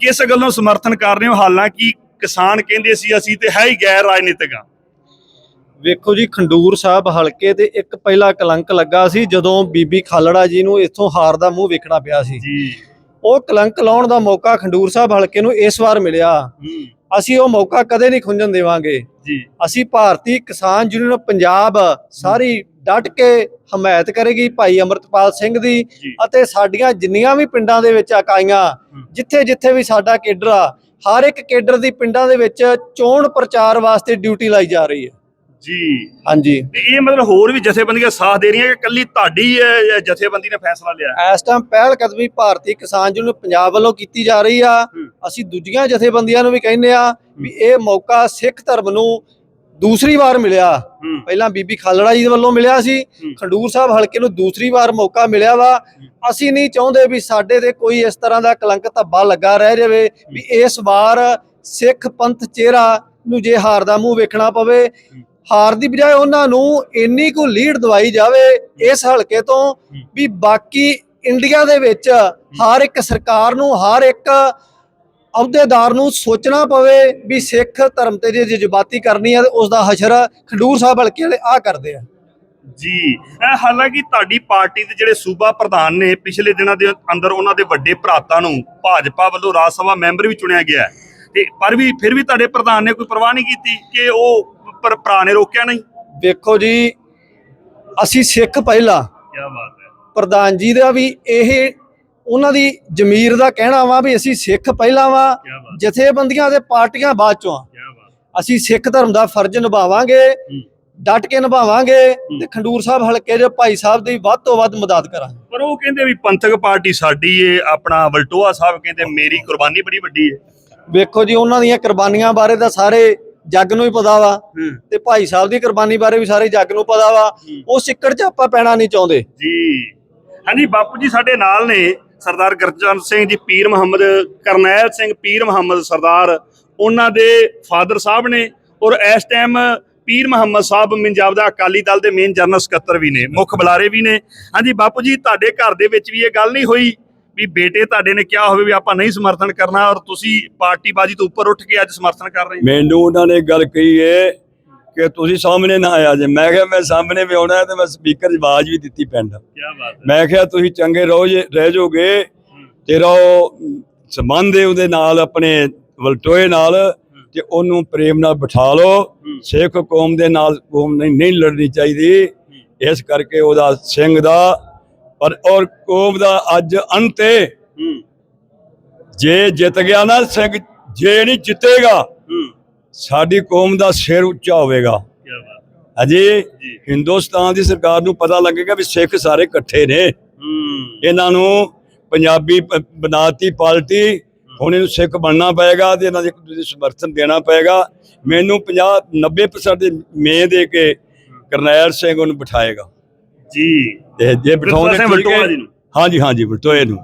ਕਿਸ ਗੱਲੋਂ ਸਮਰਥਨ ਕਰ ਰਹੇ ਹੋ? ਹਾਲਾਂਕਿ ਕਿਸਾਨ ਕਹਿੰਦੇ ਸੀ ਅਸੀਂ ਤੇ ਹੈ ਹੀ ਗੈਰ ਰਾਜਨੀਤਿਕ ਆ। ਵੇਖੋ ਜੀ ਖੰਡੂਰ ਸਾਹਿਬ ਹਲਕੇ ਤੇ ਇੱਕ ਪਹਿਲਾ ਕਲੰਕ ਲੱਗਾ ਸੀ ਜਦੋਂ ਬੀਬੀ ਖਾਲੜਾ ਜੀ ਨੂੰ ਇੱਥੋਂ ਹਾਰ ਦਾ ਮੂੰਹ ਵੇਖਣਾ ਪਿਆ ਸੀ। ਜੀ। ਉਹ ਕਲੰਕ ਲਾਉਣ ਦਾ ਮੌਕਾ ਖੰਡੂਰ ਸਾਹਿਬ ਹਲਕੇ ਨੂੰ ਇਸ ਵਾਰ ਮਿਲਿਆ। ਅਸੀਂ ਉਹ ਮੌਕਾ ਕਦੇ ਨਹੀਂ ਖੁੰਝਣ ਦੇਵਾਂਗੇ। ਜੀ। ਅਸੀਂ ਭਾਰਤੀ ਕਿਸਾਨ ਯੂਨੀਅਨ ਪੰਜਾਬ ਸਾਰੀ ਡਟ ਕੇ ਹਮਾਇਤ ਕਰੇਗੀ ਭਾਈ ਅਮਰਤਪਾਲ ਸਿੰਘ ਦੀ ਅਤੇ ਸਾਡੀਆਂ ਜਿੰਨੀਆਂ ਵੀ ਪਿੰਡਾਂ ਦੇ ਵਿੱਚ ਇਕਾਈਆਂ ਜਿੱਥੇ ਜਿੱਥੇ ਵੀ ਸਾਡਾ ਕੇਡਰ ਆ ਹਰ ਇੱਕ ਕੇਡਰ ਦੀ ਪਿੰਡਾਂ ਦੇ ਵਿੱਚ ਚੋਣ ਪ੍ਰਚਾਰ ਵਾਸਤੇ ਡਿਊਟੀ ਲਾਈ ਜਾ ਰਹੀ ਹੈ। ਜੀ। ਹਾਂਜੀ। ਤੇ ਇਹ ਮਤਲਬ ਹੋਰ ਵੀ ਜਥੇਬੰਦੀਆਂ ਸਾਥ ਦੇ ਰਹੀਆਂ ਕਿ ਕੱਲੀ ਤੁਹਾਡੀ ਅਹ, ਜਥੇਬੰਦੀ ਨੇ ਫੈਸਲਾ ਲਿਆ? ਇਸ ਟਾਈਮ ਪਹਿਲ ਕਦਮੀ ਭਾਰਤੀ ਕਿਸਾਨ ਯੂਨੀਅਨ ਪੰਜਾਬ ਵੱਲੋਂ ਕੀਤੀ ਜਾ ਰਹੀ ਆ। ਹੂੰ। ਅਸੀਂ ਦੂਜੀਆਂ ਜਥੇਬੰਦੀਆਂ ਨੂੰ ਵੀ ਕਹਿੰਦੇ ਆ ਵੀ ਇਹ ਮੌਕਾ ਸਿੱਖ ਧਰਮ ਨੂੰ ਦੂਸਰੀ ਵਾਰ ਮਿਲਿਆ। ਹੂੰ। ਪਹਿਲਾਂ ਬੀਬੀ ਖਾਲੜਾ ਜੀ ਦੇ ਵੱਲੋਂ ਮਿਲਿਆ ਸੀ। ਹੂੰ। ਖੰਡੂਰ ਸਾਹਿਬ ਹਲਕੇ ਨੂੰ ਦੂਸਰੀ ਵਾਰ ਮੌਕਾ ਮਿਲਿਆ ਵਾ। ਅਸੀਂ ਨਹੀਂ ਚਾਹੁੰਦੇ ਵੀ ਸਾਡੇ ਤੇ ਕੋਈ ਇਸ ਤਰ੍ਹਾਂ ਦਾ ਕਲੰਕ ਧੱਬਾ ਲੱਗਾ ਰਹਿ ਜਾਵੇ ਵੀ ਇਸ ਵਾਰ ਸਿੱਖ ਪੰਥ ਚਿਹਰਾ ਨੂੰ ਜੇ ਹਾਰ ਦਾ ਮੂੰਹ ਵੇਖਣਾ ਪਵੇ। ਹਾਰ ਦੀ ਬਜਾਏ ਉਹਨਾਂ ਨੂੰ ਇੰਨੀ ਕੁ ਲੀਡ ਦਵਾਈ ਜਾਵੇ ਇਸ ਹਲਕੇ ਤੋਂ ਵੀ ਬਾਕੀ ਇੰਡੀਆ ਦੇ ਵਿੱਚ ਹਰ ਇੱਕ ਸਰਕਾਰ ਨੂੰ, ਹਰ ਇੱਕ ਅਹੁਦੇਦਾਰ ਨੂੰ ਸੋਚਣਾ ਪਵੇ ਵੀ ਸਿੱਖ ਧਰਮ ਤੇ ਜੇ ਜਜ਼ਬਾਤੀ ਕਰਨੀ ਹੈ ਤੇ ਉਸ ਦਾ ਹਸ਼ਰ ਖੰਡੂਰ ਸਾਹਿਬ ਹਲਕੇ ਵਾਲੇ ਆ ਕਰਦੇ ਆ। ਜੀ ਹਾਲਾਂਕਿ ਤੁਹਾਡੀ ਪਾਰਟੀ ਦੇ ਜਿਹੜੇ ਸੂਬਾ ਪ੍ਰਧਾਨ ਨੇ, ਪਿਛਲੇ ਦਿਨਾਂ ਦੇ ਅੰਦਰ ਉਹਨਾਂ ਦੇ ਵੱਡੇ ਭਰਾਤਾ ਨੂੰ ਭਾਜਪਾ ਵੱਲੋਂ ਰਾਜ ਸਭਾ ਮੈਂਬਰ ਵੀ ਚੁਣਿਆ ਗਿਆ ਤੇ ਪਰ ਵੀ, ਫਿਰ ਵੀ ਤੁਹਾਡੇ ਪ੍ਰਧਾਨ ਨੇ ਕੋਈ ਪਰਵਾਹ ਨਹੀਂ ਕੀਤੀ ਕਿ ਉਹ ਪਰ ਭਰਾ ਨੇ ਰੋਕਿਆ ਨਹੀਂ। ਵੇਖੋ ਜੀ ਅਸੀਂ ਸਿੱਖ ਪਹਿਲਾਂ। ਕੀ ਬਾਤ ਹੈ। ਪ੍ਰਧਾਨ ਜੀ ਦਾ ਵੀ ਇਹ ਉਹਨਾਂ ਦੀ ਜ਼ਮੀਰ ਦਾ ਕਹਿਣਾ ਵਾ ਵੀ ਅਸੀਂ ਸਿੱਖ ਪਹਿਲਾਂ ਵਾ ਕੀ ਬਾਤ ਜਥੇਬੰਦੀਆਂ ਤੇ ਪਾਰਟੀਆਂ ਬਾਅਦ ਚੋਂ ਆ। ਕੀ ਬਾਤ ਅਸੀਂ ਸਿੱਖ ਧਰਮ ਦਾ ਫਰਜ਼ ਨਿਭਾਵਾਂਗੇ ਹੂੰ। ਡਟ ਕੇ ਨਿਭਾਵਾਂਗੇ ਤੇ ਖੰਡੂਰ ਸਾਹਿਬ ਹਲਕੇ ਦੇ ਭਾਈ ਸਾਹਿਬ ਦੀ ਵੱਧ ਤੋਂ ਵੱਧ ਮਦਦ ਕਰਾਂਗੇ। ਪਰ ਉਹ ਕਹਿੰਦੇ ਵੀ ਪੰਥਕ ਪਾਰਟੀ ਸਾਡੀ ਏ ਆਪਣਾ ਵਲਟੋਆ ਸਾਹਿਬ ਕਹਿੰਦੇ ਮੇਰੀ ਕੁਰਬਾਨੀ ਬੜੀ ਵੱਡੀ ਏ। ਵੇਖੋ ਜੀ ਉਹਨਾਂ ਦੀਆਂ ਕੁਰਬਾਨੀਆਂ ਬਾਰੇ ਤਾਂ ਸਾਰੇ ਜੱਗ ਨੂੰ ਹੀ ਪਤਾ ਵਾ। ਤੇ ਭਾਈ ਸਾਹਿਬ ਦੀ ਕੁਰਬਾਨੀ ਬਾਰੇ ਵੀ ਸਾਰੇ ਜੱਗ ਨੂੰ ਪਤਾ ਵਾ। ਉਹ ਸਿੱਕੜ 'ਚ ਆਪਾਂ ਪੈਣਾ ਨਹੀਂ ਚਾਹੁੰਦੇ। ਜੀ। ਹਾਂਜੀ ਬਾਪੂ ਜੀ ਸਾਡੇ ਨਾਲ ਨੇ ਸਰਦਾਰ ਗੁਰਚਰਨ ਸਿੰਘ ਜੀ ਪੀਰ ਮੁਹੰਮਦ ਕਰਨੈਲ ਸਿੰਘ ਪੀਰ ਮੁਹੰਮਦ ਸਰਦਾਰ। ਉਹਨਾਂ ਦੇ ਫਾਦਰ ਸਾਹਿਬ ਨੇ ਔਰ ਇਸ ਟਾਈਮ ਪੀਰ ਮੁਹੰਮਦ ਸਾਹਿਬ ਪੰਜਾਬ ਦਾ ਅਕਾਲੀ ਦਲ ਦੇ ਮੇਨ ਜਨਰਲ ਸਕੱਤਰ ਵੀ ਨੇ ਮੁੱਖ ਬੁਲਾਰੇ ਵੀ ਨੇ। ਹਾਂਜੀ ਬਾਪੂ ਜੀ ਤੁਹਾਡੇ ਘਰ ਦੇ ਵਿੱਚ ਵੀ ਇਹ ਗੱਲ ਨਹੀਂ ਹੋਈ ਵੀ ਬੇਟੇ ਤੁਹਾਡੇ ਨੇ ਕਿਹਾ ਹੋਵੇ ਵੀ ਆਪਾਂ ਨਹੀਂ ਸਮਰਥਨ ਕਰਨਾ ਔਰ ਤੁਸੀਂ ਪਾਰਟੀ ਬਾਜੀ ਤੋਂ ਉੱਪਰ ਉੱਠ ਕੇ ਅੱਜ ਸਮਰਥਨ ਕਰ ਰਹੇ ਹੋ। ਮੈਨੂੰ ਉਹਨਾਂ ਨੇ ਗੱਲ ਕਹੀ ਏ ਕਿ ਤੁਸੀਂ ਸਾਹਮਣੇ ਨਾ ਆਇਆ ਜੇ। ਮੈਂ ਕਿਹਾ ਮੈਂ ਸਾਹਮਣੇ ਵੀ ਆਉਣਾ ਤੇ ਮੈਂ ਸਪੀਕਰ 'ਚ ਆਵਾਜ਼ ਵੀ ਦਿੱਤੀ ਪਿੰਡ। ਕੀ ਬਾਤ ਹੈ। ਮੈਂ ਕਿਹਾ ਤੁਸੀਂ ਚੰਗੇ ਰਹੋ ਜੇ ਰਹਿ ਜਾਓਗੇ। ਤੇਰਾ ਉਹ ਸੰਬੰਧ ਹੈ ਉਹਦੇ ਨਾਲ ਆਪਣੇ ਵਲਟੋਏ ਨਾਲ ਤੇ ਉਹਨੂੰ ਪ੍ਰੇਮ ਨਾਲ ਬਿਠਾ ਲਓ। ਸਿੱਖ ਕੌਮ ਦੇ ਨਾਲ ਕੌਮ ਨਹੀਂ ਨਹੀਂ ਲੜਨੀ ਚਾਹੀਦੀ। ਇਸ ਕਰਕੇ ਉਹਦਾ ਸਿੰਘ ਦਾ ਪਰ ਔਰ ਕੌਮ ਦਾ ਅੱਜ ਅੰਤ ਹੈ। ਜੇ ਜਿੱਤ ਗਿਆ ਨਾ ਸਿੰਘ ਜੇ ਨਹੀਂ ਜਿੱਤੇਗਾ ਸਾਡੀ ਕੌਮ ਦਾ ਸਿਰ ਉੱਚਾ ਹੋਵੇਗਾ। ਅਜੇ ਹਿੰਦੁਸਤਾਨ ਦੀ ਸਰਕਾਰ ਨੂੰ ਪਤਾ ਲੱਗੇਗਾ ਵੀ ਸਿੱਖ ਸਾਰੇ ਇਕੱਠੇ ਨੇ। ਇਹਨਾਂ ਨੂੰ ਪੰਜਾਬੀ ਬਣਾਤੀ ਪਾਰਟੀ ਹੁਣ ਇਹਨੂੰ ਸਿੱਖ ਬਣਨਾ ਪਏਗਾ ਤੇ ਇਹਨਾਂ ਦੇ ਸਮਰਥਨ ਦੇਣਾ ਪਏਗਾ। ਮੈਨੂੰ 50 90% ਦੇ ਮੇ ਦੇ ਕੇ ਕਰਨੈਲ ਸਿੰਘ ਉਹਨੂੰ ਬਿਠਾਏਗਾ। ਜੀ ਤੇ ਜੇ ਬਿਠਾਉਂਦੇ ਵਲਟੋਆ। ਜੀ ਨੂੰ। ਹਾਂਜੀ ਹਾਂਜੀ ਬਟੋਏ ਨੂੰ